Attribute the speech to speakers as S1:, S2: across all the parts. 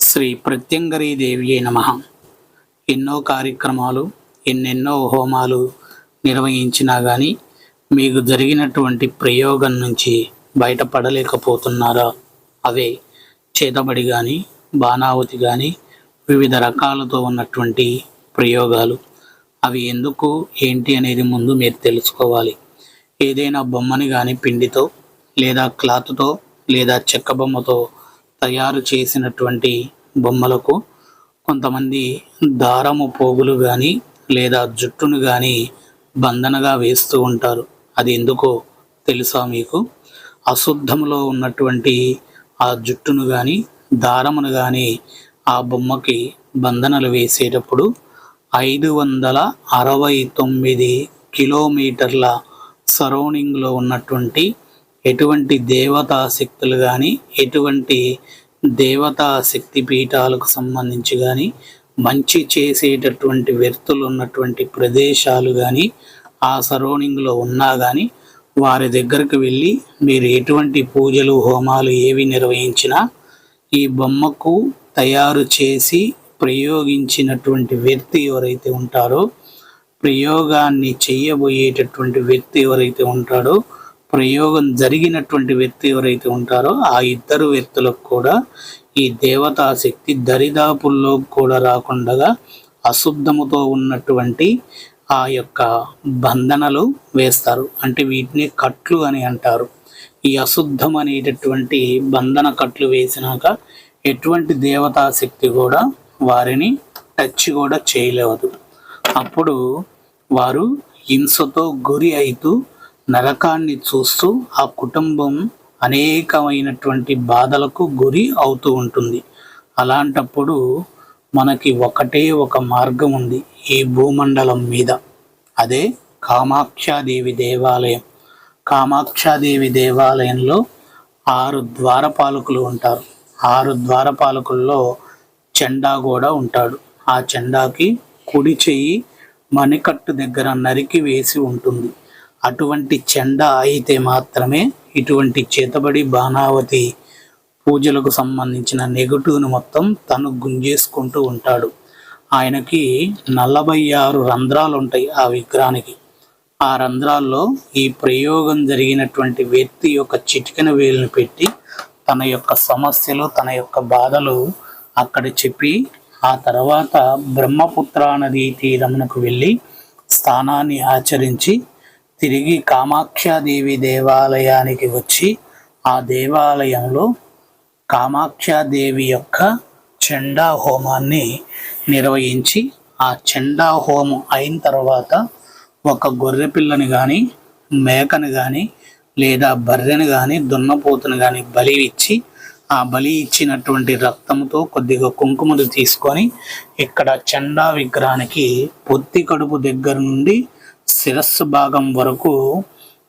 S1: శ్రీ ప్రత్యంగరీదేవియే నమ. ఎన్నో కార్యక్రమాలు ఎన్నెన్నో హోమాలు నిర్వహించినా కానీ మీకు జరిగినటువంటి ప్రయోగం నుంచి బయటపడలేకపోతున్నారా? అవే చేతబడి కానీ బాణావతి కానీ వివిధ రకాలతో ఉన్నటువంటి ప్రయోగాలు. అవి ఎందుకు ఏంటి అనేది ముందు మీరు తెలుసుకోవాలి. ఏదైనా బొమ్మని కానీ పిండితో లేదా క్లాత్తో లేదా చెక్క బొమ్మతో తయారు చేసినటువంటి బొమ్మలకు కొంతమంది దారము పోగులు కానీ లేదా జుట్టును కానీ బంధనగా వేస్తూ ఉంటారు. అది ఎందుకో తెలుసా మీకు? అశుద్ధములో ఉన్నటువంటి ఆ జుట్టును కానీ దారమును కానీ ఆ బొమ్మకి బంధనలు వేసేటప్పుడు ఐదు వందల అరవై తొమ్మిది కిలోమీటర్ల సరౌండింగ్లో ఉన్నటువంటి ఎటువంటి దేవతా శక్తులు కానీ ఎటువంటి దేవతా శక్తి పీఠాలకు సంబంధించి కానీ మంచి చేసేటటువంటి వ్యక్తులు ఉన్నటువంటి ప్రదేశాలు కానీ ఆ సరౌండింగ్లో ఉన్నా కానీ వారి దగ్గరకు వెళ్ళి మీరు ఎటువంటి పూజలు హోమాలు ఏవి నిర్వహించినా ఈ బొమ్మకు తయారు చేసి ప్రయోగించినటువంటి వ్యక్తి ఎవరైతే ఉంటారో ప్రయోగాన్ని చేయబోయేటటువంటి వ్యక్తి ఎవరైతే ఉంటాడో ప్రయోగం జరిగినటువంటి వ్యక్తి ఎవరైతే ఉంటారో ఆ ఇద్దరు వ్యక్తులకు కూడా ఈ దేవతా శక్తి దరిదాపుల్లో కూడా రాకుండా అశుద్ధముతో ఉన్నటువంటి ఆ యొక్క బంధనలు వేస్తారు. అంటే వీటిని కట్లు అని అంటారు. ఈ అశుద్ధం అనేటటువంటి బంధన కట్లు వేసినాక ఎటువంటి దేవతా శక్తి కూడా వారిని టచ్ కూడా చేయలేవదు అప్పుడు వారు హింసతో గురి అవుతూ నరకాన్ని చూస్తూ ఆ కుటుంబం అనేకమైనటువంటి బాధలకు గురి అవుతూ ఉంటుంది. అలాంటప్పుడు మనకి ఒకటే ఒక మార్గం ఉంది ఈ భూమండలం మీద. అదే కామాక్షాదేవి దేవాలయం. కామాక్షాదేవి దేవాలయంలో ఆరు ద్వారపాలకులు ఉంటారు. ఆరు ద్వారపాలకుల్లో చెండా కూడా ఉంటాడు. ఆ చెండాకి కుడి చెయ్యి మణికట్టు దగ్గర నరికి వేసి ఉంటుంది. అటువంటి చెండా అయితే మాత్రమే ఇటువంటి చేతబడి బాణావతి పూజలకు సంబంధించిన నెగటివ్ను మొత్తం తను గుంజేసుకుంటూ ఉంటాడు. ఆయనకి నలభై ఆరు రంధ్రాలు ఉంటాయి ఆ విగ్రహానికి. ఆ రంధ్రాల్లో ఈ ప్రయోగం జరిగినటువంటి వ్యక్తి యొక్క చిటికెన వేలుని పెట్టి తన యొక్క సమస్యలు తన యొక్క బాధలు అక్కడ చెప్పి ఆ తర్వాత బ్రహ్మపుత్ర నదీ తీరమునకు వెళ్ళి స్థానాన్ని ఆచరించి తిరిగి కామాక్షాదేవి దేవాలయానికి వచ్చి ఆ దేవాలయంలో కామాక్షాదేవి యొక్క చెండా హోమాన్ని నిర్వహించి ఆ చెండా హోమం అయిన తర్వాత ఒక గొర్రె పిల్లని కానీ మేకను కానీ లేదా బర్రెను కానీ దున్నపోతును కానీ బలి ఇచ్చి ఆ బలి ఇచ్చినటువంటి రక్తంతో కొద్దిగా కుంకుమలు తీసుకొని ఇక్కడ చండా విగ్రహానికి పొత్తి కడుపు దగ్గర నుండి శిరస్సు భాగం వరకు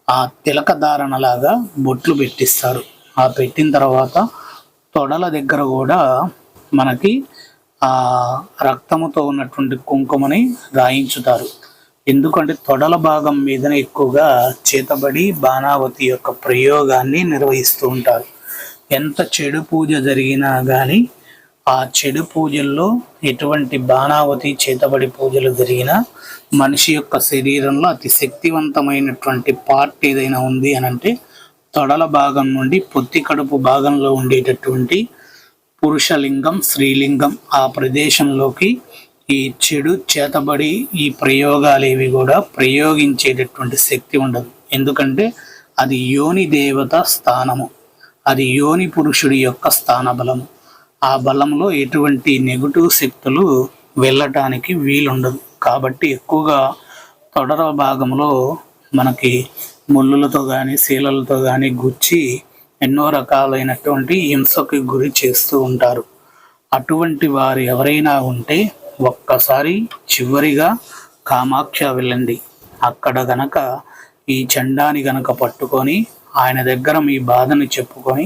S1: ఆ తిలక ధారణలాగా బొట్లు పెట్టిస్తారు. ఆ పెట్టిన తర్వాత తొడల దగ్గర కూడా మనకి ఆ రక్తముతో ఉన్నటువంటి కుంకుమని రాయించుతారు. ఎందుకంటే తొడల భాగం మీదనే ఎక్కువగా చేతబడి బాణావతి యొక్క ప్రయోగాన్ని నిర్వహిస్తూ ఉంటారు. ఎంత చెడు పూజ జరిగినా కానీ ఆ చెడు పూజల్లో ఎటువంటి బాణావతి చేతబడి పూజలు జరిగినా మనిషి యొక్క శరీరంలో అతి శక్తివంతమైనటువంటి పార్ట్ ఏదైనా ఉంది అని అంటే తొడల భాగం నుండి పొత్తి కడుపు భాగంలో ఉండేటటువంటి పురుషలింగం స్త్రీలింగం ఆ ప్రదేశంలోకి ఈ చెడు చేతబడి ఈ ప్రయోగాలేవి కూడా ప్రయోగించేటటువంటి శక్తి ఉండదు. ఎందుకంటే అది యోని దేవత స్థానము. అది యోని పురుషుడి యొక్క స్థాన బలము ఆ బలంలో ఎటువంటి నెగటివ్ శక్తులు వెళ్ళటానికి వీలుండదు. కాబట్టి ఎక్కువగా తొడర భాగంలో మనకి ముళ్ళులతో కానీ శీలలతో కానీ గుచ్చి ఎన్నో రకాలైనటువంటి హింసకు గురి చేస్తూ ఉంటారు. అటువంటి వారు ఎవరైనా ఉంటే ఒక్కసారి చివరిగా కామాక్ష వెళ్ళండి. అక్కడ గనక ఈ చండాని గనక పట్టుకొని ఆయన దగ్గర మీ బాధను చెప్పుకొని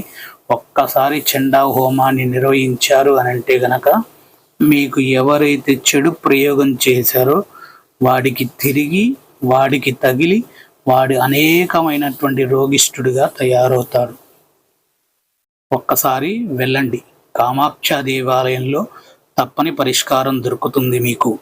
S1: ఒక్కసారి చెండా హోమాన్ని నిర్వహించారు అని అంటే గనక మీకు ఎవరైతే చెడు ప్రయోగం చేశారో వాడికి తిరిగి వాడికి తగిలి వాడు అనేకమైనటువంటి రోగిష్ఠుడిగా తయారవుతాడు. ఒక్కసారి వెళ్ళండి. కామాక్ష దేవాలయంలో తప్పని పరిష్కారం దొరుకుతుంది మీకు.